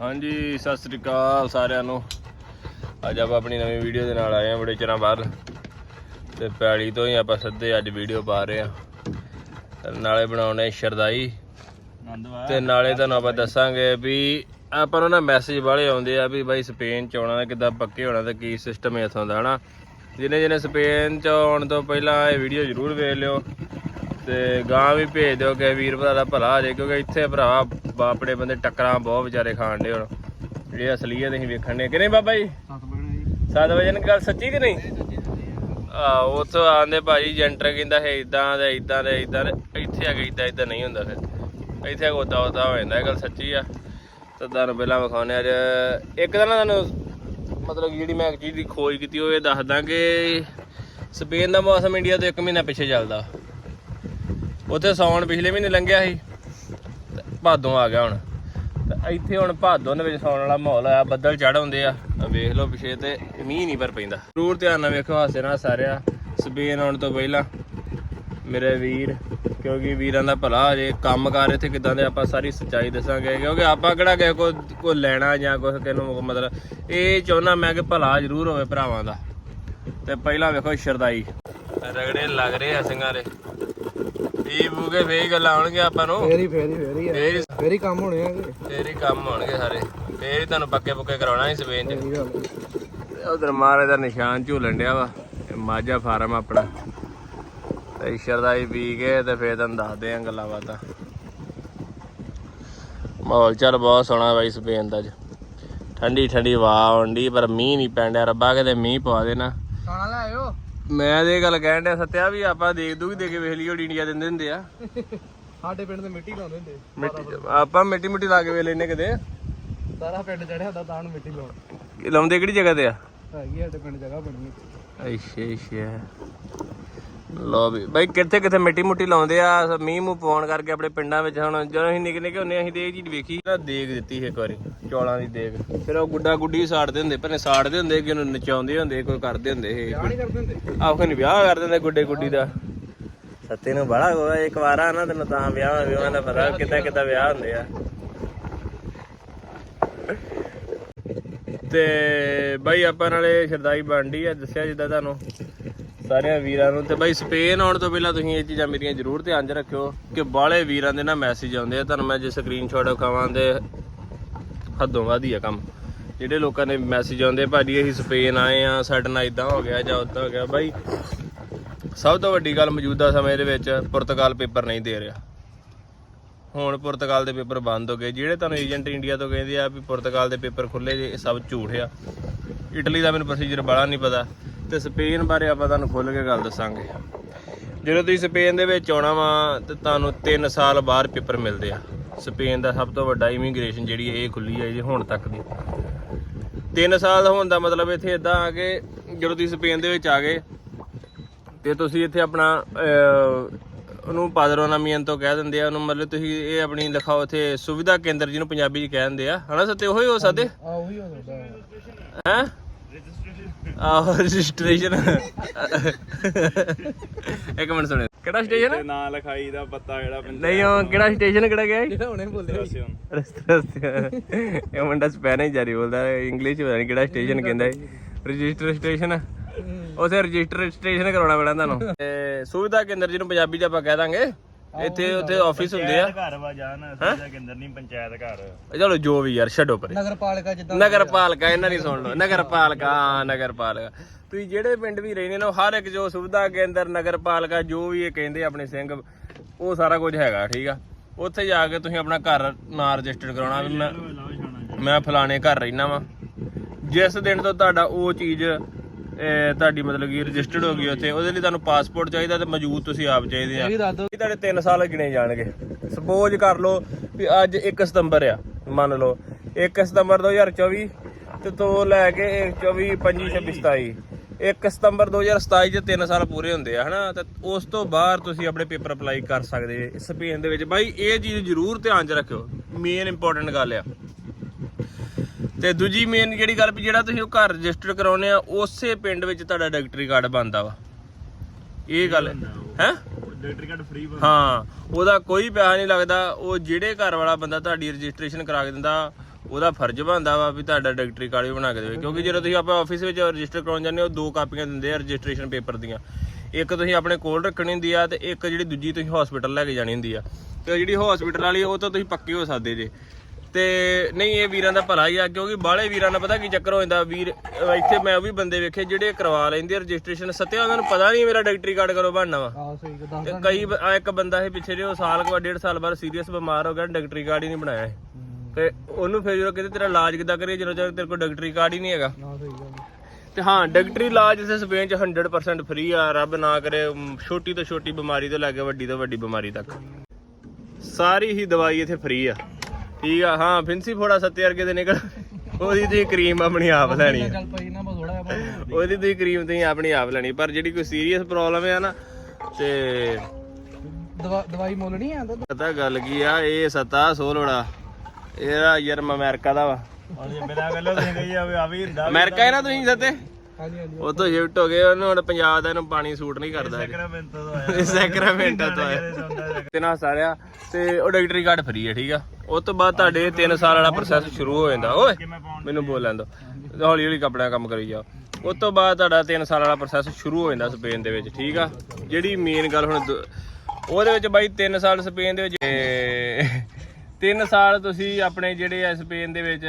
ਹਾਂਜੀ ਸਤਿ ਸ੍ਰੀ ਅਕਾਲ ਸਾਰਿਆਂ ਨੂੰ। ਅੱਜ ਆਪਾਂ ਆਪਣੀ ਨਵੀਂ ਵੀਡੀਓ ਦੇ ਨਾਲ ਆਏ ਹਾਂ ਬੜੇ ਚਿਰਾਂ ਬਾਅਦ। ਤੇ ਪੈੜੀ ਤੋਂ ਹੀ ਆਪਾਂ ਸਿੱਧੇ ਅੱਜ ਵੀਡੀਓ ਪਾ ਰਹੇ ਤੇ ਨਾਲੇ ਬਣਾਉਣੇ ਸ਼ਰਦਾਈ। ਤੇ ਨਾਲੇ ਤੁਹਾਨੂੰ ਆਪਾਂ ਦੱਸਾਂਗੇ ਵੀ ਆਪਾਂ ਨੂੰ ਨਾ ਮੈਸੇਜ ਵਾਲੇ ਆਉਂਦੇ ਆ ਵੀ ਬਾਈ ਸਪੇਨ ਚ ਆਉਣਾ ਕਿੱਦਾਂ ਪੱਕੇ ਹੋਣਾ ਤੇ ਕੀ ਸਿਸਟਮ ਹੈ ਇਥੋਂ ਦਾ ਹਨਾ? ਜਿਹਨੇ ਜਿਹਨੇ ਸਪੇਨ ਚ ਆਉਣ ਤੋਂ ਪਹਿਲਾਂ ਇਹ ਵੀਡੀਓ ਜ਼ਰੂਰ ਵੇਖ ਲਿਓ। ਤੇ ਗਾਂ ਵੀ ਭੇਜ ਦਿਓ ਕਿ ਵੀਰ ਭਰਾ ਦਾ ਭਲਾ ਹੋ ਜਾਏ ਕਿਉਂਕਿ ਇੱਥੇ ਭਰਾ ਬਾਪੜੇ ਬੰਦੇ ਟੱਕਰਾਂ ਬਹੁਤ ਵਿਚਾਰੇ ਖਾਣ ਦੇ ਹੁਣ। ਜਿਹੜੇ ਅਸਲੀਅਤ ਅਸੀਂ ਵੇਖਣ ਨੇ ਕਿ ਨਹੀਂ ਬਾਬਾ ਜੀ? 7 ਵਜੇ ਦੀ ਗੱਲ ਸੱਚੀ ਕਿ ਨਹੀਂ? ਆ। ਉੱਥੋਂ ਆਂਦੇ ਭਾਜੀ ਜੈਂਟਰ ਕਹਿੰਦਾ ਹੈ ਇਦਾਂ ਦਾ ਇਦਾਂ ਦਾ ਇਦਾਂ ਇੱਥੇ ਆ ਕੇ ਇਦਾਂ ਇਦਾਂ ਨਹੀਂ ਹੁੰਦਾ ਫਿਰ। ਇੱਥੇ ਆ ਕੇ ਉਦਾਂ ਉਦਾਂ ਹੋ ਜਾਂਦਾ ਇਹ ਗੱਲ ਸੱਚੀ ਆ। ਤਾਂ ਤੁਹਾਨੂੰ ਪਹਿਲਾਂ ਵਿਖਾਉਣੇ ਅੱਜ। ਇੱਕ ਤਾਂ ਨਾ ਤੁਹਾਨੂੰ ਮਤਲਬ ਜਿਹੜੀ ਮੈਂ ਇੱਕ ਚੀਜ਼ ਦੀ ਖੋਜ ਕੀਤੀ ਉਹ ਇਹ ਦੱਸਦਾ ਕਿ ਸਪੇਨ ਦਾ ਮੌਸਮ ਇੰਡੀਆ ਤੋਂ 1 ਮਹੀਨਾ ਪਿੱਛੇ ਚੱਲਦਾ। ਉੱਥੇ ਸੌਣ ਪਿਛਲੇ ਮਹੀਨੇ ਲੰਘਿਆ ਸੀ। ਤੇ ਭਾਦੋਂ ਆ ਗਿਆ ਹੁਣ। ਤੇ ਇੱਥੇ ਹੁਣ ਭਾਦੋਂ ਦੇ ਵਿੱਚ ਸੌਣ ਵਾਲਾ ਮਾਹੌਲ ਆ, ਬੱਦਲ ਚੜ ਆਉਂਦੇ ਆ ਵੇਖ ਲਓ ਪਿਛੇ ਤੇ ਮੀਂਹ ਨਹੀਂ ਪਰ ਪੈਂਦਾ। ਜ਼ਰੂਰ ਧਿਆਨ ਨਾਲ ਵੇਖੋ ਹਾਸੇ ਨਾਲ ਸਾਰਿਆ ਸਪੇਨ ਆਉਣ ਤੋਂ ਪਹਿਲਾਂ। ਮੇਰੇ ਵੀਰ, ਕਿਉਂਕਿ ਵੀਰਾਂ ਦਾ ਭਲਾ ਹੋ ਜੇ ਕੰਮ ਕਾਰ ਇੱਥੇ ਕਿਦਾਂ ਦੇ ਆਪਾਂ ਸਾਰੀ ਸੱਚਾਈ ਦੱਸਾਂਗੇ। ਕਿਉਂਕਿ ਆਪਾਂ ਕਿਹੜਾ ਕਿਸੇ ਕੋ ਕੋ ਲੈਣਾ ਜਾਂ ਕੁਝ ਕਿਨੂੰ ਮਤਲਬ ਇਹ ਚਾਹੁੰਦਾ ਮੈਂ ਕਿ ਭਲਾ ਜ਼ਰੂਰ ਹੋਵੇ ਭਰਾਵਾਂ ਦਾ। ਤੇ ਪਹਿਲਾਂ ਵੇਖੋ ਸ਼ਰਦਾਈ। ਰਗੜੇ ਲੱਗ ਰਹੇ ਆ ਸਿੰਘਾਂ ਦੇ। ਇਹ ਬੂਗੇ ਫੇਰ ਗੱਲਾਂ ਆਉਣਗੇ ਆਪਾਂ ਨੂੰ। ਫੇਰੀ ਫੇਰੀ ਫੇਰੀ ਆ। ਫੇਰ ਫੇਰੀ ਕੰਮ ਹੋਣੇ ਆ ਕਿ? ਫੇਰ ਹੀ ਕੰਮ ਹੋਣਗੇ ਸਾਰੇ। ਫੇਰ ਹੀ ਤੁਹਾਨੂੰ ਪੱਕੇ ਪੁੱਕੇ ਕਰਾਉਣਾ ਹੀ ਸਪੇਨ ਚ। ਸਹੀ ਗੱਲ ਉਧਰ ਮਾਰੇ ਦਾ ਨਿਸ਼ਾਨ ਝੂਲਣ ਡਿਆ ਵਾ ਇਹ ਮਾਝਾ ਫਾਰਮ ਆਪਣਾ। ਤੇ ਸ਼ਰਦਾਈ ਪੀ ਕੇ ਤੇ ਫੇਰ ਤੁਹਾਨੂੰ ਦੱਸਦੇ ਆਂ ਗੱਲਾਂ ਬਾਤਾਂ। ਮਾਹੌਲ ਚੱਲ ਬਹੁਤ ਸੋਹਣਾ ਬਾਈ ਸਪੇਨ ਦਾ ਅੱਜ। ਠੰਡੀ ਠੰਡੀ ਹਵਾ ਆਉਂਦੀ ਪਰ ਮੀਂਹ ਨਹੀਂ ਪੈਂਦਾ ਰੱਬਾ ਕਿਤੇ ਮੀਂਹ ਪਵਾ ਦੇਣਾ। ਖਾਣਾ ਲੈ ਆਇਓ। ਮੈਂ ਇਹ ਗੱਲ ਕਹਿਣ ਡਿਆ ਸੱਤਿਆ ਵੀ ਆਪਾਂ ਦੇਖ ਦੂਗੀ ਦੇ ਕੇ ਵੇਖ ਲਈ ਉਹ ਇੰਡੀਆ ਦਿੰਦੇ ਹੁੰਦੇ ਆ। ਸਾਡੇ ਪਿੰਡ ਤੇ ਮਿੱਟੀ ਲਾਉਂਦੇ ਹੁੰਦੇ ਮਿੱਟੀ ਆਪਾਂ ਮਿੱਟੀ ਮਿੱਟੀ ਲਾ ਕੇ ਵੇ ਲੈਨੇ ਕਿਤੇ। ਸਾਰਾ ਪਿੰਡ ਚੜਿਆ ਹੁੰਦਾ ਤਾਂ ਨੂੰ ਮਿੱਟੀ ਲਾਉਣ। ਲਾਉਂਦੇ ਕਿਹੜੀ ਜਗ੍ਹਾ ਤੇ ਆ? ਹੈਗੀ ਸਾਡੇ ਪਿੰਡ ਜਗ੍ਹਾ ਬਣੀ ਅੱਛਾ ਅੱਛਾ। ਲੋ ਵੀ ਬਾਈ ਕਿੱਥੇ ਕਿੱਥੇ ਮਿੱਟੀ ਮੁੱਟੀ ਲਾਉਂਦੇ ਆ ਮੀਂਹ ਮੂੰਹ ਪਾਉਣ ਕਰਕੇ ਆਪਣੇ ਪਿੰਡਾਂ ਵਿੱਚ ਹੁਣ ਜਦੋਂ ਅਸੀਂ ਨਿੱਕੇ ਨਿੱਕੇ ਹੁੰਦੇ ਅਸੀਂ ਤੇ ਇਹ ਚੀਜ਼ ਵੇਖੀ। ਨਾ ਦੇਗ ਦਿੱਤੀ ਸੀ ਇੱਕ ਵਾਰੀ ਚੌਲਾਂ ਦੀ ਦੇਗ। ਫਿਰ ਉਹ ਗੁੱਡਾ ਗੁੱਡੀ ਸਾੜਦੇ ਹੁੰਦੇ ਪਰ ਸਾੜਦੇ ਹੁੰਦੇ ਕਿ ਉਹਨੂੰ ਨਚਾਉਂਦੇ ਹੁੰਦੇ ਕੋਈ ਕਰਦੇ ਹੁੰਦੇ ਇਹ ਨਹੀਂ ਕਰਦੇ ਹੁੰਦੇ। ਆਪ ਕੋਈ ਵਿਆਹ ਕਰ ਦਿੰਦੇ ਗੁੱਡੇ ਗੁੱਡੀ ਦਾ। ਸੱਤੇ ਨੂੰ ਬੜਾ ਹੋਇਆ ਇੱਕ ਵਾਰ ਆ ਨਾ ਤੈਨੂੰ ਤਾਂ ਵਿਆਹ ਵਿਆਹਾਂ ਦਾ ਪਤਾ ਕਿੱਦਾਂ ਕਿੱਦਾਂ ਵਿਆਹ ਹੁੰਦੇ ਆ। ਤੇ ਬਾਈ ਆਪਾਂ ਨਾਲੇ ਸ਼ਰਦਾਈ ਬਣਦੀ ਆ ਦੱਸਿਆ ਜਿੱਦਾਂ ਤੁਹਾਨੂੰ। ਸਾਰਿਆਂ ਵੀਰਾਂ ਨੂੰ ਤੇ ਬਾਈ ਸਪੇਨ ਆਉਣ ਤੋਂ ਪਹਿਲਾਂ ਤੁਸੀਂ ਇਹ ਚੀਜ਼ਾਂ ਮੇਰੀਆਂ ਜ਼ਰੂਰ ਧਿਆਨ 'ਚ ਰੱਖਿਓ ਕਿ ਬਾਹਲੇ ਵੀਰਾਂ ਦੇ ਨਾ ਮੈਸੇਜ ਆਉਂਦੇ ਆ। ਤੁਹਾਨੂੰ ਮੈਂ ਜੇ ਸਕਰੀਨਸ਼ਾਟ ਵਿਖਾਵਾਂ ਤੇ ਹੱਦੋਂ ਵੱਧ ਹੀ ਆ ਕੰਮ। ਜਿਹੜੇ ਲੋਕਾਂ ਦੇ ਮੈਸੇਜ ਆਉਂਦੇ ਭਾਜੀ ਅਸੀਂ ਸਪੇਨ ਆਏ ਆ, ਸਾਡੇ ਨਾਲ ਇਦਾਂ ਹੋ ਗਿਆ ਜਾਂ ਉਦਾਂ ਹੋ ਗਿਆ। ਬਾਈ, ਸਭ ਤੋਂ ਵੱਡੀ ਗੱਲ ਮੌਜੂਦਾ ਸਮੇਂ ਦੇ ਵਿੱਚ ਪੁਰਤਗਾਲ ਪੇਪਰ ਨਹੀਂ ਦੇ ਰਿਹਾ। ਹੁਣ ਪੁਰਤਗਾਲ ਦੇ ਪੇਪਰ ਬੰਦ ਹੋ ਗਏ। ਜਿਹੜੇ ਤੁਹਾਨੂੰ ਏਜੰਟ ਇੰਡੀਆ ਤੋਂ ਕਹਿੰਦੇ ਆ ਵੀ ਪੁਰਤਗਾਲ ਦੇ ਪੇਪਰ ਖੁੱਲੇ ਜੇ, ਇਹ ਸਭ ਝੂਠ ਆ। ਇਟਲੀ ਦਾ ਮੈਨੂੰ ਪ੍ਰੋਸੀਜਰ ਬੜਾ ਨਹੀਂ ਪਤਾ ਤੇ ਸਪੇਨ ਬਾਰੇ ਆਪਾਂ ਤੁਹਾਨੂੰ ਖੁੱਲ ਕੇ ਗੱਲ ਦੱਸਾਂਗੇ। ਜਦੋਂ ਤੁਸੀਂ ਸਪੇਨ ਦੇ ਵਿੱਚ ਆਉਣਾ ਵਾ ਤੇ ਤੁਹਾਨੂੰ 3 ਸਾਲ ਬਾਅਦ ਪੇਪਰ ਮਿਲਦੇ ਆ। ਸਪੇਨ ਦਾ ਸਭ ਤੋਂ ਵੱਡਾ ਇਮੀਗ੍ਰੇਸ਼ਨ ਜਿਹੜੀ ਹੈ ਇਹ ਖੁੱਲੀ ਹੈ ਜੀ ਹੁਣ ਤੱਕ ਦੀ। 3 ਸਾਲ ਹੋਣ ਦਾ ਮਤਲਬ ਇੱਥੇ ਇਦਾਂ ਆ ਕਿ ਜਦੋਂ ਤੁਸੀਂ ਸਪੇਨ ਦੇ ਵਿੱਚ ਆ ਗਏ ਤੇ ਤੁਸੀਂ ਇੱਥੇ ਆਪਣਾ ਉਹਨੂੰ ਪਾਦਰੋਨਾਮੀਅਨ ਤੋਂ ਕਹਿ ਦਿੰਦੇ ਆ ਉਹਨੂੰ ਮਤਲਬ ਤੁਸੀਂ ਇਹ ਆਪਣੀ ਲਿਖਾਓ ਇੱਥੇ ਸੁਵਿਧਾ ਕੇਂਦਰ ਜਿਹਨੂੰ ਪੰਜਾਬੀ ਚ ਕਹਿ ਦਿੰਦੇ ਆ। ਹਨਾ ਸਤੇ ਉਹੀ ਹੋ ਸਕਦੇ? ਆ ਉਹੀ ਹੋ ਸਕਦਾ। ਹੈ? ਆਹ ਰਜਿਸਟ੍ਰੇਸ਼ਨ ਇੱਕ ਮਿੰਟ ਸੁਣਿਓ ਕਿਹੜਾ ਸਟੇਸ਼ਨ ਨਾਂ ਲਿਖਾਈ ਦਾ ਪੱਤਾ ਜਿਹੜਾ ਨਹੀਂ ਉਹ ਕਿਹੜਾ ਸਟੇਸ਼ਨ ਕਿਹੜਾ ਗਿਆ ਜਿਹੜਾ ਹੁਣੇ ਬੋਲਿਆ ਰਸਤੇ ਰਸਤੇ। ਇਹ ਮੁੰਡਾ ਸਪੈਨਿਸ਼ ਜਾਰੀ ਬੋਲਦਾ ਇੰਗਲਿਸ਼ ਪਤਾ ਨਹੀਂ ਕਿਹੜਾ ਸਟੇਸ਼ਨ ਕਹਿੰਦਾ ਹੈ। ਰਜਿਸਟਰ ਸਟੇਸ਼ਨ ਉਥੇ ਰਜਿਸਟਰ ਸਟੇਸ਼ਨ ਕਰਾਉਣਾ ਪੈਣਾ ਤੁਹਾਨੂੰ। ਤੇ ਸੁਵਿਧਾ ਕੇਂਦਰ ਜਿਹਨੂੰ ਪੰਜਾਬੀ ਚ ਆਪਾਂ ਕਹਿ ਦਾਂਗੇ ਇੱਥੇ ਉੱਥੇ ਆਫਿਸ ਹੁੰਦੇ ਆ। ਘਰ ਵਾ ਜਾਣ ਸੁਵਿਧਾ ਕੇਂਦਰ ਨਹੀਂ ਪੰਚਾਇਤ ਘਰ। ਚਲੋ ਜੋ ਵੀ ਯਾਰ ਛੱਡੋ ਪਰੇ। ਨਗਰ ਪਾਲਿਕਾ ਜਿੱਦਾਂ ਨਗਰ ਪਾਲਿਕਾ ਇਹਨਾਂ ਦੀ ਸੁਣ ਲਓ। ਨਗਰ ਪਾਲਿਕਾ ਹਾਂ ਨਗਰ ਪਾਲਿਕਾ ਤੁਸੀਂ ਜਿਹੜੇ ਪਿੰਡ ਵੀ ਰਹਿੰਦੇ ਨੇ ਹਰ ਇੱਕ ਜੋ ਸੁਵਿਧਾ ਕੇਂਦਰ ਨਗਰ ਪਾਲਿਕਾ ਜੋ ਵੀ ਇਹ ਕਹਿੰਦੇ ਆਪਣੇ ਸਿੰਘ ਉਹ ਸਾਰਾ ਕੁਝ ਹੈਗਾ ਠੀਕ ਆ? ਉੱਥੇ ਜਾ ਕੇ ਤੁਸੀਂ ਆਪਣਾ ਘਰ ਨਾਂ ਰਜਿਸਟਰ ਕਰਾਉਣਾ। ਵੀ ਮੈਂ ਮੈਂ ਫਲਾਣੇ ਘਰ ਰਹਿਣਾ ਵਾਂ। ਜਿਸ ਦਿਨ ਤੋਂ ਤੁਹਾਡਾ ਉਹ ਚੀਜ਼ ਤੁਹਾਡੀ ਮਤਲਬ ਕਿ ਰਜਿਸਟਰਡ ਹੋ ਗਈ ਉੱਥੇ ਉਹਦੇ ਲਈ ਤੁਹਾਨੂੰ ਪਾਸਪੋਰਟ ਚਾਹੀਦਾ ਤੇ ਮੌਜੂਦ ਤੁਸੀਂ ਆਪ ਚਾਹੀਦੇ ਆ। ਤੁਹਾਡੇ 3 ਸਾਲ ਗਿਣੇ ਜਾਣਗੇ। ਸਪੋਜ਼ ਕਰ ਲਓ ਵੀ ਅੱਜ 1 ਸਤੰਬਰ ਆ ਮੰਨ ਲਓ। 1 ਸਤੰਬਰ 2024 ਤੇ ਤੋਂ ਲੈ ਕੇ 24 25 26 27 1 ਸਤੰਬਰ 2027 ਚ 3 ਸਾਲ ਪੂਰੇ ਹੁੰਦੇ ਆ ਹਨਾ? ਤੇ ਉਸ ਤੋਂ ਬਾਅਦ ਤੁਸੀਂ ਆਪਣੇ ਪੇਪਰ ਅਪਲਾਈ ਕਰ ਸਕਦੇ ਜੇ ਸਪੇਨ ਦੇ ਵਿੱਚ। ਬਾਈ ਇਹ ਚੀਜ਼ ਜ਼ਰੂਰ ਧਿਆਨ 'ਚ ਰੱਖਿਓ। ਮੇਨ ਇੰਪੋਰਟੈਂਟ ਗੱਲ ਆ। ਤੇ ਦੂਜੀ ਮੇਨ ਜਿਹੜੀ ਗੱਲ ਵੀ ਜਿਹੜਾ ਤੁਸੀਂ ਉਹ ਘਰ ਰਜਿਸਟਰ ਕਰਾਉਨੇ ਆ ਉਸੇ ਪਿੰਡ ਵਿੱਚ ਤੁਹਾਡਾ ਡਾਕਟਰੀ ਕਾਰਡ ਬਣਦਾ ਵਾ। ਇਹ ਗੱਲ ਹੈ? ਡਾਕਟਰ ਕਾਰਡ ਫ੍ਰੀ ਹਾਂ ਉਹਦਾ ਕੋਈ ਪੈਸਾ ਨਹੀਂ ਲੱਗਦਾ ਉਹ ਜਿਹੜੇ ਘਰ ਵਾਲਾ ਬੰਦਾ ਤੁਹਾਡੀ ਰਜਿਸਟ੍ਰੇਸ਼ਨ ਕਰਾ ਕੇ ਦਿੰਦਾ ਉਹਦਾ ਫਰਜ਼ ਬਣਦਾ ਵਾ ਵੀ ਤੁਹਾਡਾ ਡਾਕਟਰੀ ਕਾਰਡ ਵੀ ਬਣਾ ਕੇ ਦੇਵੇ। ਕਿਉਂਕਿ ਜਦੋਂ ਤੁਸੀਂ ਆਪਾਂ ਆਫਿਸ ਵਿੱਚ ਰਜਿਸਟਰ ਕਰਾਉਣ ਜਾਂਦੇ ਹੋ ਦੋ ਕਾਪੀਆਂ ਦਿੰਦੇ ਆ ਰਜਿਸਟ੍ਰੇਸ਼ਨ ਪੇਪਰ ਦੀਆਂ। ਇੱਕ ਤੁਸੀਂ ਆਪਣੇ ਕੋਲ ਰੱਖਣੀ ਹੁੰਦੀ ਆ ਤੇ ਇੱਕ ਜਿਹੜੀ ਦੂਜੀ ਤੁਸੀਂ ਹਸਪੀਟਲ ਲੈ ਕੇ ਜਾਣੀ ਹੁੰਦੀ ਆ। ਤੇ ਜਿਹੜੀ ਹਸਪੀਟਲ ਵਾਲੀ ਉਹ ਤਾਂ ਤੁਸੀਂ ਪੱਕੇ ਹੋ ਸਕਦੇ ਜੇ। ਤੇ ਨਹੀਂ ਇਹ ਵੀਰਾਂ ਦਾ ਭਲਾ ਹੀ ਆ ਕਿਉਂਕਿ ਬਾਹਲੇ ਵੀਰਾਂ ਨਾਲ ਪਤਾ ਕੀ ਚੱਕਰ ਹੋ ਜਾਂਦਾ ਵੀਰ ਇੱਥੇ ਮੈਂ ਉਹ ਵੀ ਬੰਦੇ ਵੇਖੇ ਜਿਹੜੇ ਕਰਵਾ ਲੈਂਦੇ ਰਜਿਸਟ੍ਰੇਸ਼ਨ। ਸੱਤਿਆ ਉਹਨਾਂ ਨੂੰ ਪਤਾ ਨਹੀਂ ਮੇਰਾ ਡਾਕਟਰੀ ਕਾਰਡ ਕਦੋਂ ਬਣਨਾ ਵਾ। ਤੇ ਕਈ ਇੱਕ ਬੰਦਾ ਇਹ ਪਿੱਛੇ ਜਿਹੇ ਸਾਲ ਕੁ ਡੇਢ ਸਾਲ ਬਾਅਦ ਸੀਰੀਅਸ ਬਿਮਾਰ ਹੋ ਗਿਆ ਡਾਕਟਰੀ ਕਾਰਡ ਹੀ ਨਹੀਂ ਬਣਾਇਆ। ਤੇ ਉਹਨੂੰ ਫਿਰ ਜਦੋਂ ਕਹਿੰਦੇ ਤੇਰਾ ਇਲਾਜ ਕਿੱਦਾਂ ਕਰੀਏ ਜਦੋਂ ਤੱਕ ਤੇਰੇ ਕੋਲ ਡਾਕਟਰੀ ਕਾਰਡ ਹੀ ਨਹੀਂ ਹੈਗਾ। ਤੇ ਹਾਂ ਡਾਕਟਰੀ ਇਲਾਜ ਇਸ ਸਪੇਨ ਚ 100% ਫ੍ਰੀ ਆ ਰੱਬ ਨਾ ਕਰੇ ਛੋਟੀ ਤੋਂ ਛੋਟੀ ਬਿਮਾਰੀ ਤੋਂ ਲੈ ਕੇ ਵੱਡੀ ਤੋਂ ਵੱਡੀ ਬਿਮਾਰੀ ਤੱਕ। ਸਾਰੀ ਹੀ ਦਵਾਈ ਇੱਥੇ ਫ੍ਰੀ ਆ। ਠੀਕ ਆ ਹਾਂ ਫਿੰਸੀ ਫੋੜਾ ਸੱਤੇ ਵਰਗੇ ਦੇ ਨਿਕਲ। ਉਹਦੀ ਤੁਸੀਂ ਕਰੀਮ ਆਪਣੀ ਆਪ ਲੈਣੀ ਆ। ਚੱਲ ਪਈ ਨਾ ਬਸ ਥੋੜਾ ਜਿਹਾ ਬਸ। ਉਹਦੀ ਤੁਸੀਂ ਕਰੀਮ ਤੁਸੀਂ ਆਪਣੀ ਆਪ ਲੈਣੀ ਪਰ ਜਿਹੜੀ ਕੋਈ ਸੀਰੀਅਸ ਪ੍ਰੋਬਲਮ ਹੈ ਨਾ ਤੇ ਦਵਾ ਦਵਾਈ ਮੁੱਲ ਨਹੀਂ ਆਂਦਾ ਪਤਾ ਗੱਲ ਕੀ ਆ ਇਹ ਸੱਤਾ ਸੋਲੋੜਾ ਇਹਦਾ ਯਾਰ ਅਮਰੀਕਾ ਦਾ ਵਾ। ਅਮਰੀਕਾ ਹੈ ਨਾ ਤੁਸੀਂ ਸੱਤੇ? ਹਾਂਜੀ ਹਾਂਜੀ। ਉਹ ਤੋਂ ਸ਼ਿਫਟ ਹੋ ਗਏ ਉਹਨੂੰ ਹੁਣ ਪੰਜਾਬ ਦਾ ਇਹਨੂੰ ਪਾਣੀ ਸੂਟ ਨਹੀਂ ਕਰਦਾ ਸੈਕਰਾਮੈਂਟੋ ਤੋਂ ਆਇਆ। ਸੈਕਰਾਮੈਂਟੋ ਤੋਂ ਆਇਆ। ਤੇ ਨਾ ਸਾਰਿਆ ਤੇ ਉਹ ਡਾਕਟਰੀ ਕਾਰਡ ਫ੍ਰੀ ਹੈ ਠੀਕ ਆ। ਉਸ ਤੋਂ ਬਾਅਦ ਤੁਹਾਡੇ 3 ਸਾਲ ਵਾਲਾ ਪ੍ਰੋਸੈਸ ਸ਼ੁਰੂ ਹੋ ਜਾਂਦਾ। ਓਏ ਮੈਨੂੰ ਬੋਲ ਲੈਣ ਦੋ। ਹੌਲੀ ਹੌਲੀ ਆਪਣਾ ਕੰਮ ਕਰੀ ਜਾਓ। ਉਸ ਤੋਂ ਬਾਅਦ ਤੁਹਾਡਾ 3 ਸਾਲ ਵਾਲਾ ਪ੍ਰੋਸੈਸ ਸ਼ੁਰੂ ਹੋ ਜਾਂਦਾ ਸਪੇਨ ਦੇ ਵਿੱਚ ਠੀਕ ਆ। ਜਿਹੜੀ ਮੇਨ ਗੱਲ ਹੁਣ ਉਹਦੇ ਵਿੱਚ ਬਾਈ 3 ਸਾਲ ਸਪੇਨ ਦੇ ਵਿੱਚ 3 ਸਾਲ ਤੁਸੀਂ ਆਪਣੇ ਜਿਹੜੇ ਆ ਸਪੇਨ ਦੇ ਵਿੱਚ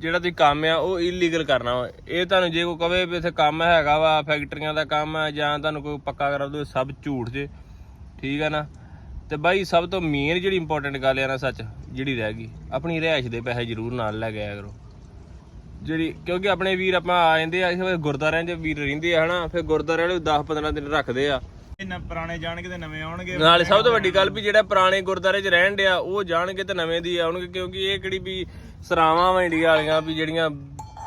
ਜਿਹੜਾ ਤੁਸੀਂ ਕੰਮ ਆ, ਉਹ ਇਲੀਗਲ ਕਰਨਾ ਵਾ। ਇਹ ਤੁਹਾਨੂੰ ਜੇ ਕੋਈ ਕਵੇ ਵੀ ਇੱਥੇ ਕੰਮ ਹੈਗਾ ਵਾ ਫੈਕਟਰੀਆਂ ਦਾ ਕੰਮ ਆ, ਜਾਂ ਤੁਹਾਨੂੰ ਕੋਈ ਪੱਕਾ ਕਰਾ ਦੋ ਸਭ ਝੂਠ ਜੇ। ਠੀਕ ਆ ਨਾ? ਤੇ ਬਾਈ, ਸਭ ਤੋਂ ਮੇਨ ਜਿਹੜੀ ਇੰਪੋਰਟੈਂਟ ਗੱਲ ਆ ਨਾ ਸੱਚ, ਜਿਹੜੀ ਰਹਿ ਗਈ। ਆਪਣੀ ਰਿਹਾਇਸ਼ ਦੇ ਪੈਸੇ ਜ਼ਰੂਰ ਨਾਲ ਲੈ ਕੇ ਆਇਆ ਕਰੋ। ਜਿਹੜੀ, ਕਿਉਂਕਿ ਆਪਣੇ ਵੀਰ ਆਪਾਂ ਆ ਜਾਂਦੇ ਆ, ਇਸ ਗੁਰਦਾਰਿਆਂ 'ਚ ਵੀਰ ਰਹਿੰਦੇ ਆ, ਹਨਾ? ਫਿਰ ਗੁਰਦਾਰੇ ਵਾਲੇ 10 15 ਦਿਨ ਰੱਖਦੇ ਆ। ਇਹਨਾਂ ਪੁਰਾਣੇ ਜਾਣਗੇ ਤੇ ਨਵੇਂ ਆਉਣਗੇ। ਨਾਲੇ ਸਭ ਤੋਂ ਵੱਡੀ ਗੱਲ ਵੀ ਜਿਹੜਾ ਪੁਰਾਣੇ ਗੁਰਦਾਰੇ 'ਚ ਰਹਿਣ ਡਿਆ ਉਹ ਜਾਣਗੇ ਤੇ ਨਵੇਂ ਦੀ ਆਉਣਗੇ ਕਿਉਂਕਿ ਇਹ ਕਿਹੜੀ ਵੀ ਸਰਾਵਾਂ ਵਾ ਇੰਡੀਆ ਵਾਲੀਆਂ ਵੀ ਜਿਹੜੀਆਂ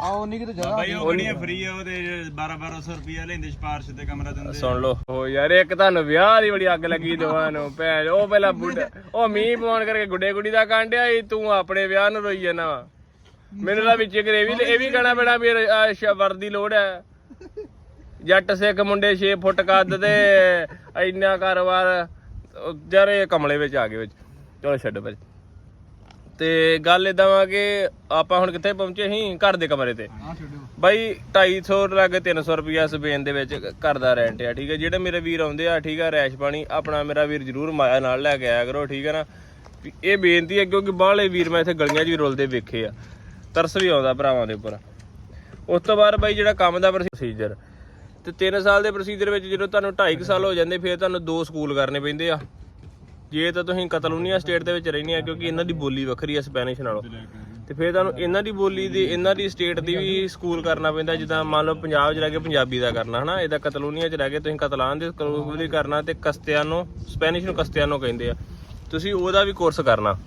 ਆ ਉਨੀ ਕਿ ਤੇ ਜਗ੍ਹਾ ਬਾਈ ਉਹ ਕਿਹੜੀਆਂ ਫ੍ਰੀ ਆ ਉਹਦੇ 12 1200 ਰੁਪਿਆ ਲੈਂਦੇ ਸਿਫਾਰਸ਼ ਤੇ ਕਮਰਾ ਦਿੰਦੇ। ਸੁਣ ਲਓ ਉਹ ਯਾਰ ਇੱਕ ਤੁਹਾਨੂੰ ਵਿਆਹ ਦੀ ਬੜੀ ਅੱਗ ਲੱਗੀ ਦੋਵਾਂ ਨੂੰ ਭੈਣ ਉਹ ਪਹਿਲਾਂ ਬੁੱਢਾ ਉਹ ਮੀਂਹ ਪਵਾਉਣ ਕਰਕੇ ਗੁੱਡੇ ਗੁੱਡੀ ਦਾ ਕਾਂਡਿਆ ਇਹ ਤੂੰ ਆਪਣੇ ਵਿਆਹ ਨੂੰ ਰੋਈ ਜਾਂਦਾ ਵਾ। ਮੈਨੂੰ ਤਾਂ ਵਿੱਚ ਇਹ ਵੀ ਇਹ ਵੀ ਕਹਿਣਾ ਪੈਣਾ ਵੀ ਆਹ ਸ਼- ਵਰਦੀ ਲੋੜ ਹੈ। ਜੱਟ ਸਿੱਖ ਮੁੰਡੇ 6 ਫੁੱਟ ਕੱਦ ਤੇ ਇੰਨਾ ਕਾਰੋਬਾਰ ਇਹ ਕਮਲੇ ਵਿੱਚ ਆ ਗਏ ਵਿੱਚ। ਚਲੋ ਛੱਡ ਭਾਈ। ਤੇ ਗੱਲ ਇਦਾਂ ਵਾ ਕਿ ਆਪਾਂ ਹੁਣ ਕਿੱਥੇ ਪਹੁੰਚੇ ਸੀ? ਘਰ ਦੇ ਕਮਰੇ ਤੇ। ਬਾਈ 250 ਲੱਗੇ 300 ਰੁਪਿਆ ਸਪੇਨ ਦੇ ਵਿੱਚ ਘਰ ਦਾ ਰੈਂਟ ਆ ਠੀਕ ਹੈ ਜਿਹੜੇ ਮੇਰੇ ਵੀਰ ਆਉਂਦੇ ਆ ਠੀਕ ਆ ਰੈਸ਼ ਪਾਣੀ ਆਪਣਾ ਮੇਰਾ ਵੀਰ ਜਰੂਰ ਮਾਇਆ ਨਾਲ ਲੈ ਕੇ ਆਇਆ ਕਰੋ ਠੀਕ ਹੈ ਨਾ? ਇਹ ਬੇਨਤੀ ਹੈ ਕਿਉਂਕਿ ਬਾਹਲੇ ਵੀਰ ਮੈਂ ਇੱਥੇ ਗਲੀਆਂ 'ਚ ਵੀ ਰੁਲਦੇ ਵੇਖੇ ਆ। ਤਰਸ ਵੀ ਆਉਂਦਾ ਭਰਾਵਾਂ ਦੇ ਉੱਪਰ। ਉਸ ਤੋਂ ਬਾਅਦ ਬਾਈ ਜਿਹੜਾ ਕੰਮ ਦਾ ਪ੍ਰੋਸੀਜਰ ਤੇ 3 ਸਾਲ ਦੇ ਪ੍ਰੋਸੀਜਰ ਵਿੱਚ ਜਦੋਂ ਤੁਹਾਨੂੰ 2.5 ਸਾਲ ਹੋ ਜਾਂਦੇ, ਫਿਰ ਤੁਹਾਨੂੰ ਦੋ ਸਕੂਲ ਕਰਨੇ ਪੈਂਦੇ ਆ। ਜੇ ਤਾਂ ਤੁਸੀਂ ਕਤਲੂਨੀਆ ਸਟੇਟ ਦੇ ਵਿੱਚ ਰਹਿੰਦੇ ਆ, ਕਿਉਂਕਿ ਇਹਨਾਂ ਦੀ ਬੋਲੀ ਵੱਖਰੀ ਆ ਸਪੈਨਿਸ਼ ਨਾਲੋਂ। ਤੇ ਫਿਰ ਤੁਹਾਨੂੰ ਇਹਨਾਂ ਦੀ ਬੋਲੀ ਦੀ, ਇਹਨਾਂ ਦੀ ਸਟੇਟ ਦੀ ਵੀ ਸਕੂਲ ਕਰਨਾ ਪੈਂਦਾ, ਜਿੱਦਾਂ ਮੰਨ ਲਓ ਪੰਜਾਬ 'ਚ ਰਹਿ ਕੇ ਪੰਜਾਬੀ ਦਾ ਕਰਨਾ, ਹਨਾ? ਇਹਦਾ ਕਤਲੂਨੀਆ 'ਚ ਰਹਿ ਕੇ ਤੁਸੀਂ ਕਤਲਾਨ ਦੇ ਸਕੂਲ ਵੀ ਕਰਨਾ, ਤੇ ਕਸਤਿਆਨੋ ਸਪੈਨਿਸ਼ ਨੂੰ ਕਸਤਿਆਨੋ ਕਹਿੰਦੇ ਆ। ਤੁਸੀਂ ਉਹਦਾ ਵੀ ਕੋਰਸ ਕਰਨਾ।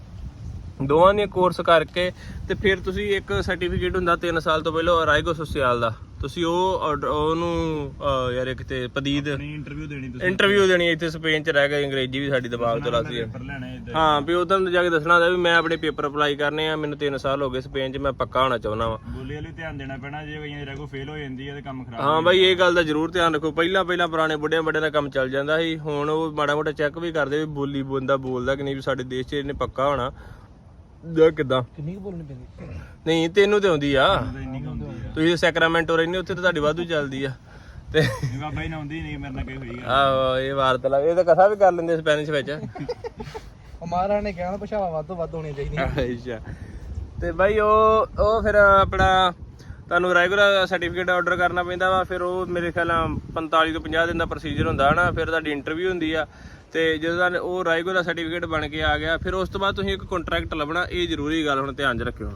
ਦੋਵਾਂ ਦੇ ਕੋਰਸ ਕਰਕੇ, ਤੇ ਫਿਰ ਤੁਸੀਂ ਇੱਕ ਸਰਟੀਫਿਕੇਟ ਹੁੰਦਾ 3 ਸਾਲ ਤੋਂ ਪਹਿਲਾਂ ਰਾਈਗੋ ਸੋਸ਼ਲ ਦਾ। ਤੁਸੀਂ ਉਹ ਆਰਡਰ- ਉਹਨੂੰ ਅਹ ਯਾਰ ਇੱਕ ਤੇ ਪਦੀਦ ਨਹੀਂ ਇੰਟਰਵਿਊ ਦੇਣੀ ਤੁਸੀਂ। ਇੰਟਰਵਿਊ ਦੇਣੀ ਇੱਥੇ ਸਪੇਨ 'ਚ ਰਹਿ ਕੇ ਅੰਗਰੇਜ਼ੀ ਵੀ ਸਾਡੀ ਦਿਮਾਗ ਤੋਂ ਲੱਸੀ ਹੈ। ਪੇਪਰ ਲੈਣੇ ਇੱਧਰ। ਹਾਂ ਵੀ ਉਦੋਂ ਜਾ ਕੇ ਦੱਸਣਾ ਹੁੰਦਾ ਵੀ ਮੈਂ ਆਪਣੇ ਪੇਪਰ ਅਪਲਾਈ ਕਰਨੇ ਆ ਮੈਨੂੰ 3 ਸਾਲ ਹੋ ਗਏ ਸਪੇਨ 'ਚ ਮੈਂ ਪੱਕਾ ਹੋਣਾ ਚਾਹੁੰਦਾ ਵਾਂ। ਬੋਲੀ ਵਾਲੀ ਧਿਆਨ ਦੇਣਾ ਪੈਣਾ ਜੇ ਕਈਆਂ ਦੀ ਰੈਗੋ ਫੇਲ ਹੋ ਜਾਂਦੀ ਹੈ ਤੇ ਕੰਮ ਖਰਾਬ ਹਾਂ ਬਾਈ ਇਹ ਗੱਲ ਦਾ ਜ਼ਰੂਰ ਧਿਆਨ ਰੱਖੋ। ਪਹਿਲਾਂ ਪਹਿਲਾਂ ਪੁਰਾਣੇ ਬੁੱਢਿਆਂ ਵੱਡਿਆਂ ਦਾ ਕੰਮ ਚੱਲ ਜਾਂਦਾ ਸੀ। ਹੁਣ ਉਹ ਮਾੜਾ ਮੋਟਾ ਚੈੱਕ ਵੀ ਕਰਦੇ ਵੀ ਬੋਲੀ ਬੰਦਾ ਬੋਲਦਾ ਕਿ ਨਹੀਂ ਵੀ ਸਾਡੇ ਦੇਸ਼ 'ਚ ਇਹਨੇ ਪੱਕਾ ਹੋਣਾ। ਜਾਂ ਕਿਦਾਂ? ਕਿੰਨੀ ਕੁ ਬੋਲਣੀ ਪੈਂਦੀ? ਨਹੀਂ ਤੈਨੂੰ ਤੇ ਆਉਂਦੀ ਆ। ਤੁਸੀਂ ਸੈਕਰਾਮੈਂਟੋ ਰਹਿੰਦੇ ਉੱਥੇ ਤਾਂ ਤੁਹਾਡੀ ਵਾਧੂ ਚੱਲਦੀ ਆ। ਤੇ ਬਾਬਾ ਹੀ ਨਾ ਹੁੰਦੀ ਨਹੀਂ ਮੇਰੇ ਨਾਲ ਕੋਈ ਹੋਈ ਗੱਲ ਆਹੋ ਇਹ ਵਾਰਤਾਲਾਪ ਇਹ ਤਾਂ ਕਥਾ ਵੀ ਕਰ ਲੈਂਦੇ ਸਪੈਨਿਸ਼ ਵਿੱਚ। ਉਹ ਮਹਾਰਾਜ ਨੇ ਕਿਹਾ ਨਾ ਪਛਾਵਾ ਵੱਧ ਤੋਂ ਵੱਧ ਹੋਣੀ ਚਾਹੀਦੀ ਅੱਛਾ। ਤੇ ਬਾਈ ਉਹ ਉਹ ਫਿਰ ਆਪਣਾ ਤੁਹਾਨੂੰ ਰੈਗੂਲਰ ਸਰਟੀਫਿਕੇਟ ਆਰਡਰ ਕਰਨਾ ਪੈਂਦਾ ਵਾ ਫਿਰ ਉਹ ਮੇਰੇ ਖਿਆਲ ਨਾਲ 45 ਤੋਂ 50 ਦਿਨ ਦਾ ਪ੍ਰੋਸੀਜਰ ਹੁੰਦਾ ਹਨਾ ਫਿਰ ਤੁਹਾਡੀ ਇੰਟਰਵਿਊ ਹੁੰਦੀ ਆ। ਤੇ ਜਦੋਂ ਤੁਹਾਨੂੰ ਉਹ ਰੈਗੂਲਰ ਸਰਟੀਫਿਕੇਟ ਬਣ ਕੇ ਆ ਗਿਆ, ਫਿਰ ਉਸ ਤੋਂ ਬਾਅਦ ਤੁਸੀਂ ਇੱਕ ਕੰਟਰੈਕਟ ਲੱਭਣਾ, ਇਹ ਜ਼ਰੂਰੀ ਗੱਲ ਹੁਣ ਧਿਆਨ 'ਚ ਰੱਖਿਓ।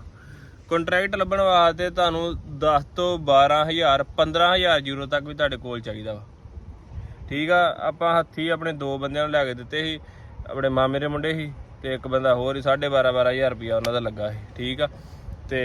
ਕੰਟਰੈਕਟ ਲੱਭਣ ਵਾਸਤੇ ਤੁਹਾਨੂੰ 10 ਤੋਂ 12000 15000 ਯੂਰੋ ਤੱਕ ਵੀ ਤੁਹਾਡੇ ਕੋਲ ਚਾਹੀਦਾ ਵਾ। ਠੀਕ ਆ, ਆਪਾਂ ਹੱਥੀ ਆਪਣੇ ਦੋ ਬੰਦਿਆਂ ਨੂੰ ਲੈ ਕੇ ਦਿੱਤੇ ਸੀ, ਆਪਣੇ ਮਾਮੇ ਦੇ ਮੁੰਡੇ ਸੀ ਤੇ ਇੱਕ ਬੰਦਾ ਹੋਰ ਹੀ 12.5 12000 ਰੁਪਇਆ ਉਹਨਾਂ ਦਾ ਲੱਗਾ ਸੀ, ਠੀਕ ਆ। ਤੇ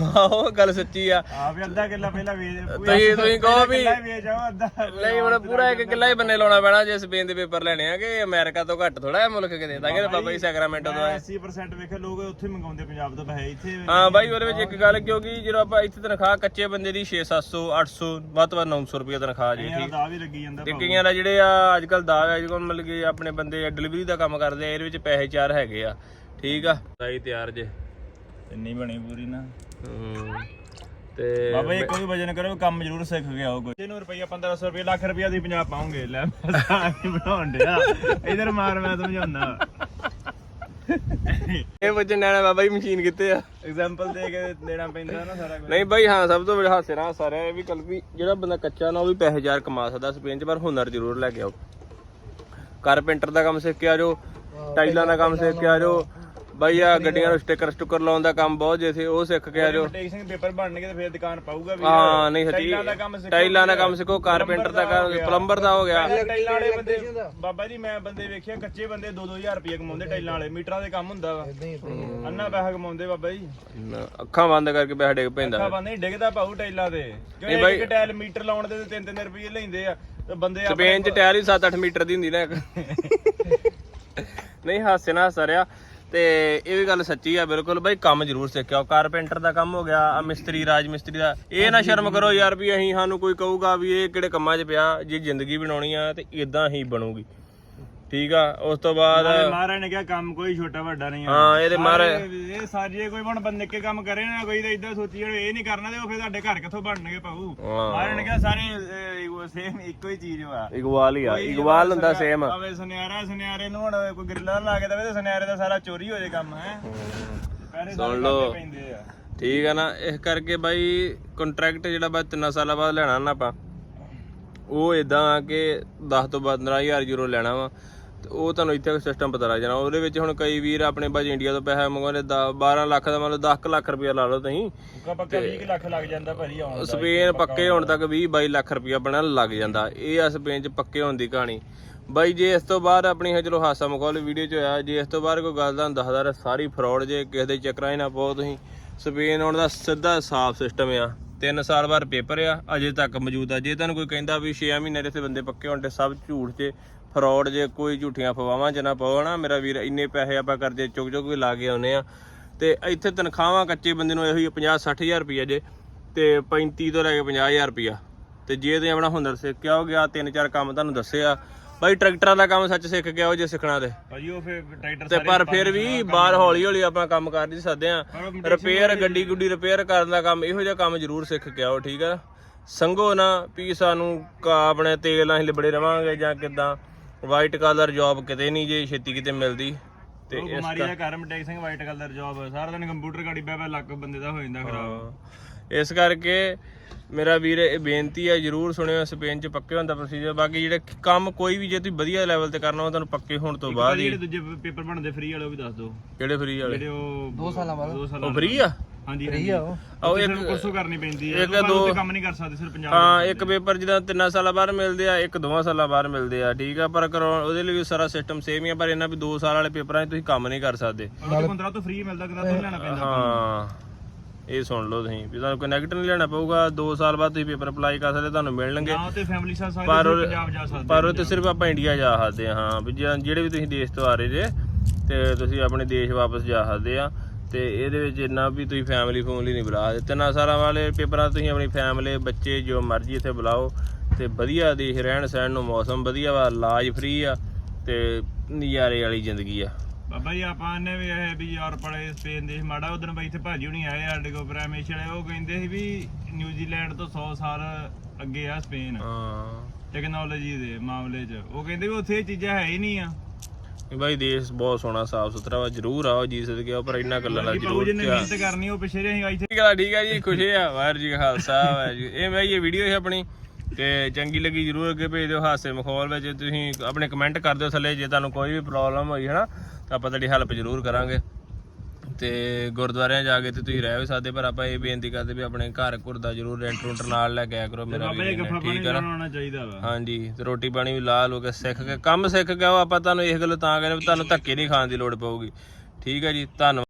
ਉਹ ਗੱਲ ਸੱਚੀ ਆ। ਆ ਵੀ ਅੱਧਾ ਕਿੱਲਾ ਪਹਿਲਾਂ ਵੇਚ ਤੁਸੀਂ ਤੁਸੀਂ ਕਹੋ ਵੀ ਕਿੱਲਾ ਹੀ ਵੇਚ ਆਓ ਅੱਧਾ ਨਹੀਂ ਹੁਣ ਪੂਰਾ ਇੱਕ ਕਿੱਲਾ ਹੀ ਬੰਨੇ ਲਾਉਣਾ ਪੈਣਾ ਜੇ ਸਪੇਨ ਦੇ ਪੇਪਰ ਲੈਣੇ ਆ ਕਿ ਅਮਰੀਕਾ ਤੋਂ ਘੱਟ ਥੋੜਾ ਹੈ ਮੁਲਕ ਕਿਤੇ ਕਿ ਬਾਬਾ ਜੀ ਸੈਕਰਾਮੈਂਟੋ ਤੋਂ ਆਏ 80% ਵੇਖੇ ਲੋਕ ਉੱਥੇ ਮੰਗਾਉਂਦੇ ਪੰਜਾਬ ਤੋਂ ਪੈਸੇ ਇੱਥੇ ਹਾਂ ਬਾਈ ਉਹਦੇ ਵਿੱਚ ਇੱਕ ਗੱਲ ਕਿਉਂਕਿ ਜਦੋਂ ਆਪਾਂ ਇੱਥੇ ਤਨਖਾਹ ਕੱਚੇ ਬੰਦੇ ਦੀ 6 700 800 ਵੱਧ ਤੋਂ ਵੱਧ 900 ਰੁਪਏ ਤਨਖਾਹ ਜੀ ਯਾਰ ਦਾ ਵੀ ਲੱਗੀ ਜਾਂਦਾ ਤੇ ਕਈਆਂ ਦਾ ਜਿਹੜੇ ਆ ਅੱਜ ਕੱਲ ਦਾ ਅੱਜ ਕੱਲ ਮਤਲਬ ਕਿ ਆਪਣੇ ਬੰਦੇ ਡਿਲੀਵਰੀ ਦਾ ਕੰਮ ਕਰਦੇ ਆ ਇਹਦੇ ਵਿੱਚ ਪੈਸੇ ਚਾਰ ਹੈਗੇ ਆ। ਠੀਕ ਆ? ਸਾਈ ਤਿਆਰ ਜੇ। ਇੰਨੀ ਬਣੀ ਪੂਰੀ ਨਾ। ਤੇ ਬਾਬਾ ਜੀ ਕੋਈ ਵਜਨ ਕਰੋ ਕੰਮ ਜ਼ਰੂਰ ਸਿੱਖ ਗਿਆ ਹੋ ਕੋਈ। ਇਹਨੂੰ ਰੁਪਈਆ 1500 ਰੁਪਏ ਲੱਖ ਰੁਪਈਆ ਦੀ 50 ਪਾਉਂਗੇ। ਲੈ ਮੈਂ ਬਣਾਉਣ ਡਿਆ। ਇਧਰ ਮਾਰ ਮੈਂ ਸਮਝਾਉਂਦਾ ਇਹ ਵਜਨ ਲੈਣਾ ਬਾਬਾ ਜੀ ਮਸ਼ੀਨ ਕਿੱਥੇ ਆ? ਐਗਜ਼ਾਮਪਲ ਦੇ ਕੇ ਦੇਣਾ ਪੈਂਦਾ ਨਾ ਸਾਰਾ ਕੁਝ ਨਹੀਂ ਬਾਈ ਹਾਂ ਸਭ ਤੋਂ ਵੱਡਾ ਹਾਸੇ ਨਾਲ ਸਾਰਿਆ ਇਹ ਵੀ ਕੱਲ ਵੀ ਜਿਹੜਾ ਬੰਦਾ ਕੱਚਾ ਨਾ ਉਹ ਵੀ ਪੈਸੇ ਹਜ਼ਾਰ ਕਮਾ ਸਕਦਾ ਸਪੇਨ ਚ ਪਰ ਹੁਨਰ ਜ਼ਰੂਰ ਲੈ ਕੇ ਆਓ। ਕਾਰਪੈਂਟਰ ਦਾ ਕੰਮ ਸਿੱਖ ਕੇ ਆ ਜਾਓ ਟਾਈਲਾਂ ਦਾ ਕੰਮ ਸਿੱਖ ਕੇ ਆ ਜਾਓ। ਬਾਈ ਆ ਗੱਡੀਆਂ ਨੂੰ ਸਟicker ਸਟੁੱਕਰ ਲਾਉਣ ਦਾ ਕੰਮ ਬਹੁਤ ਜੇ ਸੀ ਉਹ ਸਿੱਖ ਕੇ ਆ ਜਾਓ। ਟੈਕਸਿੰਗ ਪੇਪਰ ਬਣਨਗੇ ਤੇ ਫਿਰ ਦੁਕਾਨ ਪਾਊਗਾ ਵੀ। ਹਾਂ ਨਹੀਂ ਸੱਚੀ। ਟਾਈਲਾਂ ਦਾ ਕੰਮ ਸਿੱਖੋ। ਟਾਈਲਾਂ ਦਾ ਕੰਮ ਸਿੱਖੋ ਕਾਰਪੈਂਟਰ ਦਾ ਕੰਮ ਪਲੰਬਰ ਦਾ ਹੋ ਗਿਆ। ਟਾਈਲਾਂ ਵਾਲੇ ਬੰਦੇ ਬਾਬਾ ਜੀ ਮੈਂ ਬੰਦੇ ਵੇਖਿਆ ਕੱਚੇ ਬੰਦੇ 2-2000 ਰੁਪਏ ਕਮਾਉਂਦੇ ਟਾਈਲਾਂ ਵਾਲੇ ਮੀਟਰਾਂ ਦੇ ਕੰਮ ਹੁੰਦਾ ਵਾ। ਅੰਨਾ ਪੈਸਾ ਕਮਾਉਂਦੇ ਬਾਬਾ ਜੀ। ਅੱਖਾਂ ਬੰਦ ਕਰਕੇ ਪੈਸਾ ਡਿੱਗ ਪੈਂਦਾ। ਅੱਖਾਂ ਬੰਦ ਨਹੀਂ ਡਿੱਗਦਾ ਪਾਉ ਟਾਈਲਾਂ ਤੇ। ਇੱਕ ਮੀਟਰ ਲਾਉਣ ਦੇ ਤੇ 3-3 ਰੁਪਏ ਲੈਂਦੇ ਆ ਤੇ ਬੰਦੇ ਸਪੇਨ ਚ ਟਾਇਰ ਹੀ 7-8 ਮੀਟਰ ਦੀ ਹੁੰਦੀ ਨਾ ਇੱਕ। ਨਹੀਂ ਹਾਸੇ ਨਾਲ ਹੱਸਰਿਆ ਤੇ ਇਹ ਵੀ ਗੱਲ ਸੱਚੀ ਆ, ਬਿਲਕੁਲ ਬਾਈ ਕੰਮ ਜ਼ਰੂਰ ਸਿੱਖਿਓ ਕਾਰਪੈਂਟਰ ਦਾ ਕੰਮ ਹੋ ਗਿਆ, ਆ ਮਿਸਤਰੀ ਰਾਜ ਮਿਸਤਰੀ ਦਾ। ਇਹ ਨਾ ਸ਼ਰਮ ਕਰੋ ਯਾਰ ਵੀ ਅਸੀਂ ਸਾਨੂੰ ਕੋਈ ਕਹੂਗਾ ਵੀ ਇਹ ਕਿਹੜੇ ਕੰਮਾਂ 'ਚ ਪਿਆ, ਜੇ ਜ਼ਿੰਦਗੀ ਬਣਾਉਣੀ ਆ ਤੇ ਇਦਾਂ ਹੀ ਬਣੂਗੀ। ਠੀਕ ਆ ਉਸ ਤੋਂ ਬਾਅਦ ਮਹਾਰਾਜ ਨੇ ਕਿਹਾ ਕੰਮ ਕੋਈ ਛੋਟਾ ਵੱਡਾ ਨਹੀਂ ਹਾਂ ਇਹਦੇ ਮਹਾਰਾਜ ਇਹ ਸਾਜੇ ਕੋਈ ਹੁਣ ਬੰਦੇ ਕੇ ਕੰਮ ਕਰੇ ਨਾ ਕੋਈ ਤਾਂ ਇਦਾਂ ਸੋਚੀ ਜਿਹੜੇ ਇਹ ਨਹੀਂ ਕਰਨਾ ਤੇ ਉਹ ਫਿਰ ਤੁਹਾਡੇ ਘਰ ਕਿੱਥੋਂ ਬਣਨਗੇ ਪਾਉ। ਮਹਾਰਾਜ ਨੇ ਕਿਹਾ ਸਾਰੇ ਸੇਮ ਇੱਕੋ ਹੀ ਚੀਜ਼ ਵਾ। ਇਗਵਾਲ ਹੀ ਆ ਇਗਵਾਲ ਹੁੰਦਾ ਸੇਮ ਆਵੇ ਸੁਨਿਆਰਾ ਸੁਨਿਆਰੇ ਨੂੰ ਹੁਣ ਕੋਈ ਗ੍ਰਿਲਾਂ ਲਾ ਕੇ ਦਵੇ ਤੇ ਸੁਨਿਆਰੇ ਦਾ ਸਾਰਾ ਚੋਰੀ ਹੋ ਜੇ ਕੰਮ ਹੈ। ਸੁਣ ਲਓ। ਠੀਕ ਆ ਨਾ ਇਸ ਕਰਕੇ ਬਾਈ ਕੰਟਰੈਕਟ ਜਿਹੜਾ ਬਾ 3 ਸਾਲਾਂ ਬਾਅਦ ਲੈਣਾ ਨਾ ਆਪਾਂ ਉਹ ਇਦਾਂ ਆ ਕਿ 10 ਤੋਂ 15000 ਯੂਰੋ ਲੈਣਾ ਵਾ। ਉਹ ਤੁਹਾਨੂੰ ਇੱਥੇ ਸਿਸਟਮ ਪਤਾ ਲੱਗ ਜਾਣਾ। ਉਹਦੇ ਵਿੱਚ ਹੁਣ ਕਈ ਵੀਰ ਆਪਣੇ ਬਾਜ ਇੰਡੀਆ ਤੋਂ ਪੈਸਾ ਮੰਗਵਾਉਂਦੇ 12 ਲੱਖ ਦਾ ਮਤਲਬ 10 ਲੱਖ ਰੁਪਇਆ ਲਾ ਲਓ ਤੁਸੀਂ। ਪੱਕਾ ਪੱਕਾ 20 ਲੱਖ ਲੱਗ ਜਾਂਦਾ ਭਾਜੀ ਆਉਣ ਦਾ। ਸਪੇਨ ਪੱਕੇ ਹੋਣ ਤੱਕ 20 22 ਲੱਖ ਰੁਪਇਆ ਬਣਨ ਲੱਗ ਜਾਂਦਾ। ਇਹ ਆ ਸਪੇਨ 'ਚ ਪੱਕੇ ਹੋਣ ਦੀ ਕਹਾਣੀ। ਬਾਈ ਜੇ ਇਸ ਤੋਂ ਬਾਅਦ ਆਪਣੀ ਇਹ ਚਲੋ ਹਾਸਾ ਮਖੌਲ ਵੀਡੀਓ 'ਚ ਹੋਇਆ ਜੇ ਇਸ ਤੋਂ ਬਾਅਦ ਕੋਈ ਗੱਲ ਦਾ ਦੱਸਦਾ ਰਿਹਾ ਸਾਰੀ ਫਰਾਡ ਜੇ ਕਿਸੇ ਦੇ ਚੱਕਰਾਂ 'ਚ ਨਾ ਪਾਓ ਤੁਸੀਂ। ਸਪੇਨ ਆਉਣ ਦਾ ਸਿੱਧਾ ਸਾਫ਼ ਸਿਸਟਮ ਆ। 3 ਸਾਲ ਬਾਅਦ ਪੇਪਰ ਆ ਅਜੇ ਤੱਕ ਮੌਜੂਦ ਆ। ਜੇ ਤੁਹਾਨੂੰ ਕੋਈ ਕਹਿੰਦਾ ਵੀ 6 ਮਹੀਨੇ ਦੇ ਤੇ ਬੰਦੇ ਪੱਕੇ ਹੋਣ ਤੇ ਸਭ ਝੂਠ 'ਚ ਫਰਾਡ ਜੇ ਕੋਈ ਝੂਠੀਆਂ ਫਵਾਵਾਂ 'ਚ ਨਾ ਪਾਓ ਨਾ ਮੇਰਾ ਵੀਰ ਇੰਨੇ ਪੈਸੇ ਆਪਾਂ ਕਰਜ਼ੇ ਚੁੱਕ ਚੁੱਕ ਵੀ ਲਾ ਕੇ ਆਉਨੇ ਆ। ਤੇ ਇੱਥੇ ਤਨਖਾਹਾਂ ਕੱਚੇ ਬੰਦੇ ਨੂੰ ਇਹੋ ਹੀ 50 60000 ਰੁਪਏ ਜੇ ਤੇ 35 ਤੋਂ ਲੈ ਕੇ 50000 ਰੁਪਿਆ ਤੇ ਜੇ ਤੁਸੀਂ ਆਪਣਾ ਹੁਨਰ ਸਿੱਖਿਆ ਹੋ ਗਿਆ ਤਿੰਨ ਚਾਰ ਕੰਮ ਤੁਹਾਨੂੰ ਦੱਸਿਆ। ਬਾਈ ਟਰੈਕਟਰਾਂ ਦਾ ਕੰਮ ਸੱਚ ਸਿੱਖ ਗਿਆ ਉਹ ਜੇ ਸਿੱਖਣਾ ਤੇ। ਭਾਜੀ ਉਹ ਫਿਰ ਟਰੈਕਟਰ ਤੇ ਪਰ ਫਿਰ ਵੀ ਬਾਹਰ ਹੌਲੀ ਹੌਲੀ ਆਪਾਂ ਕੰਮ ਕਰ ਨਹੀਂ ਸਕਦੇ ਆ। ਰਿਪੇਅਰ ਗੱਡੀ ਗੁੱਡੀ ਰਿਪੇਅਰ ਕਰਨ ਦਾ ਕੰਮ ਇਹੋ ਜਿਹਾ ਕੰਮ ਜ਼ਰੂਰ ਸਿੱਖ ਕੇ ਆਓ ਠੀਕ ਆ? ਸੰਗੋ ਨਾ ਵੀ ਸਾਨੂੰ ਕਾ- ਆਪਣੇ ਤੇਲ ਨਾਲ ਹੀ ਲਿਬੜੇ ਰਵਾਂਗੇ ਜਾਂ ਕਿਦਾਂ? ਵਾਈਟ ਕਲਰ ਜੌਬ ਕਿਤੇ ਨਹੀਂ ਜੇ ਛੇਤੀ ਕਿਤੇ ਮਿਲਦੀ। ਤੇ ਉਹ ਬਿਮਾਰੀ ਦਾ ਕਾਰਨ ਮਟੇਕ ਸਿੰਘ ਵਾਈਟ ਕਲਰ ਜੌਬ ਸਾਰਾ ਦਿਨ ਕੰਪਿਊਟਰ ਗਾੜੀ ਬੈ ਬੈ ਲੱਕ ਬੰਦੇ ਦਾ ਹੋ ਜਾਂਦਾ ਖਰਾਬ। ਇਸ ਕਰਕੇ ਮੇਰਾ ਵੀਰ ਇਹ ਬੇਨਤੀ ਹੈ ਜਰੂਰ ਸੁਣਿਓ ਸਪੇਨ ਚ ਪੱਕੇ ਹੁੰਦਾ ਪ੍ਰੋਸੀਜਰ ਬਾਕੀ ਜਿਹੜੇ ਕੰਮ ਕੋਈ ਵੀ ਜੇ ਤੁਸੀਂ ਵਧੀਆ ਲੈਵਲ ਤੇ ਕਰਨਾ ਉਹ ਤੁਹਾਨੂੰ ਪੱਕੇ ਹੋਣ ਤੋਂ ਬਾਅਦ ਹੀ ਜਿਹੜੇ ਦੂਜੇ ਪੇਪਰ ਬਣਦੇ ਫ੍ਰੀ ਵਾਲੇ ਉਹ ਵੀ ਦੱਸ ਦਿਓ। ਕਿਹੜੇ ਫ੍ਰੀ ਵਾਲੇ? ਜਿਹੜੇ ਉਹ 2 ਸਾਲਾਂ ਬਾਅਦ। 2 ਸਾਲਾਂ ਉਹ ਫ੍ਰੀ ਆ? ਹਾਂਜੀ ਫ੍ਰੀ ਆ ਉਹ। ਆਓ ਇੱਕ ਇੱਕ ਕੋਰਸੋ ਕਰਨੀ ਪੈਂਦੀ ਹੈ ਇੱਕ ਇੱਕ ਦੋ- ਦੋ ਕੰਮ ਨਹੀਂ ਕਰ ਸਕਦੇ ਸਿਰ ਪੰਜਾਬ ਹਾਂ ਇੱਕ ਪੇਪਰ ਜਿਹਦਾ ਤਿੰਨਾਂ ਸਾਲਾਂ ਬਾਅਦ ਮਿਲਦੇ ਆ ਇੱਕ ਦੋਵਾਂ ਸਾਲਾਂ ਬਾਅਦ ਮਿਲਦੇ ਆ ਠੀਕ ਆ? ਪਰ ਕਰੋ ਉਹਦੇ ਲਈ ਵੀ ਸਾਰਾ ਸਿਸਟਮ ਸੇਮ ਹੀ ਆ ਪਰ ਇਹਨਾਂ ਵੀ 2 ਸਾਲ ਵਾਲੇ ਪੇਪਰਾਂ 'ਚ ਤੁਸੀਂ ਕੰਮ ਨਹੀਂ ਕਰ ਸਕਦੇ। ਉਹ 15 ਤੋਂ ਫ੍ਰੀ ਮਿਲਦਾ ਕਿਦਾ ਤੋਂ ਲੈਣਾ ਪੈਂਦਾ। ਹਾਂ ਇਹ ਸੁਣ ਲਓ ਤੁਸੀਂ ਵੀ ਤੁਹਾਨੂੰ ਕਨੈਕਟ ਨਹੀਂ ਲੈਣਾ ਪਊਗਾ 2 ਸਾਲ ਬਾਅਦ ਤੁਸੀਂ ਪੇਪਰ ਅਪਲਾਈ ਕਰ ਸਕਦੇ ਤੁਹਾਨੂੰ ਮਿਲਣਗੇ ਜਾਂ ਤੇ ਫੈਮਿਲੀ ਸਾਥ ਸਾਰੇ ਪਰ ਉਹ- ਪੰਜਾਬ ਜਾ ਸਕਦੇ ਪਰ ਉਹ ਤੇ ਸਿਰਫ ਆਪਾਂ ਇੰਡੀਆ ਜਾ ਸਕਦੇ ਹਾਂ ਵੀ ਜਿਹੜੇ ਵੀ ਤੁਸੀਂ ਦੇਸ਼ ਤੋਂ ਆ ਰਹੇ ਜੇ ਤੇ ਤੁਸੀਂ ਆਪਣੇ ਦੇਸ਼ ਵਾਪਸ ਜਾ ਸਕਦੇ ਆ। ਤੇ ਇਹਦੇ ਵਿੱਚ ਇੰਨਾ ਵੀ ਤੁਸੀਂ ਫੈਮਿਲੀ ਫੈਮਿਲੀ ਨਹੀਂ ਬੁਲਾ ਸਕਦੇ। ਤਿੰਨਾਂ ਸਾਲਾਂ ਵਾਲੇ ਪੇਪਰਾਂ ਤੁਸੀਂ ਆਪਣੀ ਫੈਮਿਲੀ ਬੱਚੇ ਜੋ ਮਰਜ਼ੀ ਇੱਥੇ ਬੁਲਾਓ। ਤੇ ਵਧੀਆ ਦੇਸ਼ ਰਹਿਣ ਸਹਿਣ ਨੂੰ ਮੌਸਮ ਵਧੀਆ ਵਾ ਇਲਾਜ ਫ੍ਰੀ ਆ ਤੇ ਨਜ਼ਾਰੇ ਵਾਲੀ ਜ਼ਿੰਦਗੀ ਆ। ਬਾਬਾ ਜੀ ਆਪਾਂ ਨੇ ਵੀ ਇਹ ਵੀ ਯੂਰਪ ਵਾਲੇ ਸਪੇਨ ਦੇ ਮਾੜਾ ਉਦੋਂ ਬਈ ਇੱਥੇ ਭਾਜੀ ਹੁਣੀ ਆਏ ਸਾਡੇ ਕੋਲ ਪ੍ਰੈਮੇਸ਼ ਵਾਲੇ ਉਹ ਕਹਿੰਦੇ ਸੀ ਵੀ ਨਿਊਜ਼ੀਲੈਂਡ ਤੋਂ 100 ਸਾਲ ਅੱਗੇ ਆ ਸਪੇਨ। ਹਾਂ। ਟੈਕਨੋਲੋਜੀ ਦੇ ਮਾਮਲੇ 'ਚ। ਉਹ ਕਹਿੰਦੇ ਵੀ ਉੱਥੇ ਇਹ ਚੀਜ਼ਾਂ ਹੈ ਹੀ ਨਹੀਂ ਆ। ਵੀ ਭਾਈ ਦੇਸ਼ ਬਹੁਤ ਸੋਹਣਾ ਸਾਫ਼ ਸੁਥਰਾ ਵਾ ਜਰੂਰ ਆਓ ਜੀ ਸਦਕੇ ਆਓ, ਪਰ ਇੰਨਾ ਗੱਲਾਂ ਬਾਊ ਜਰੂਰ ਜੀ ਨੇ ਧਿਆਨ। ਮਿਹਨਤ ਕਰਨੀ ਉਹ ਪਿਛੇ ਰਹੇ ਇੱਥੇ। ਠੀਕ ਆ ਠੀਕ ਆ ਜੀ ਖੁਸ਼ੀ ਆ ਵਾਹਿਗੁਰੂ ਜੀ ਕਾ ਖਾਲਸਾ ਵਾਹਿਗੁਰੂ ਜੀ ਇਹ ਭਾਈ ਇਹ ਵੀਡੀਓ ਹੈ ਆਪਣੀ ਤੇ ਚੰਗੀ ਲੱਗੀ ਜਰੂਰ ਅੱਗੇ ਭੇਜ ਦਿਓ ਹਾਸੇ ਮਖੌਲ ਵਿੱਚ ਤੁਸੀਂ ਆਪਣੇ ਕਮੈਂਟ ਕਰ ਦਿਓ ਥੱਲੇ ਜੇ ਤੁਹਾਨੂੰ ਕੋਈ ਵੀ ਪ੍ਰੋਬਲਮ ਹੋਈ ਹੈ ਨਾ ਤਾਂ ਆਪਾਂ ਤੁਹਾਡੀ ਹੈਲਪ ਜਰੂਰ ਕਰਾਂਗੇ। ਤੇ ਗੁਰਦੁਆਰਿਆਂ ਜਾ ਕੇ ਤੇ ਤੁਸੀਂ ਰਹਿ ਵੀ ਸਕਦੇ ਪਰ ਆਪਾਂ ਇਹ ਬੇਨਤੀ ਕਰਦੇ ਵੀ ਆਪਣੇ ਘਰ ਘੁਰ ਦਾ ਜਰੂਰ ਰੈਂਟ ਰੂੰਟ ਨਾਲ ਲੈ ਕੇ ਆਇਆ ਕਰੋ ਮੇਰਾ ਵੀ ਠੀਕ ਆ ਨਾ? ਲਾਉਣਾ ਚਾਹੀਦਾ ਵਾ। ਹਾਂਜੀ ਤੇ ਰੋਟੀ ਪਾਣੀ ਵੀ ਲਾ ਲੋ ਕੇ ਸਿੱਖ ਕੇ ਕੰਮ ਸਿੱਖ ਕੇ ਆਓ ਆਪਾਂ ਤੁਹਾਨੂੰ ਇਸ ਗੱਲ ਤਾਂ ਕਹਿੰਦੇ ਤੁਹਾਨੂੰ ਧੱਕੇ ਨਹੀਂ ਖਾਣ ਦੀ ਲੋੜ ਪਊਗੀ। ਠੀਕ ਹੈ ਜੀ ਧੰਨਵਾਦ।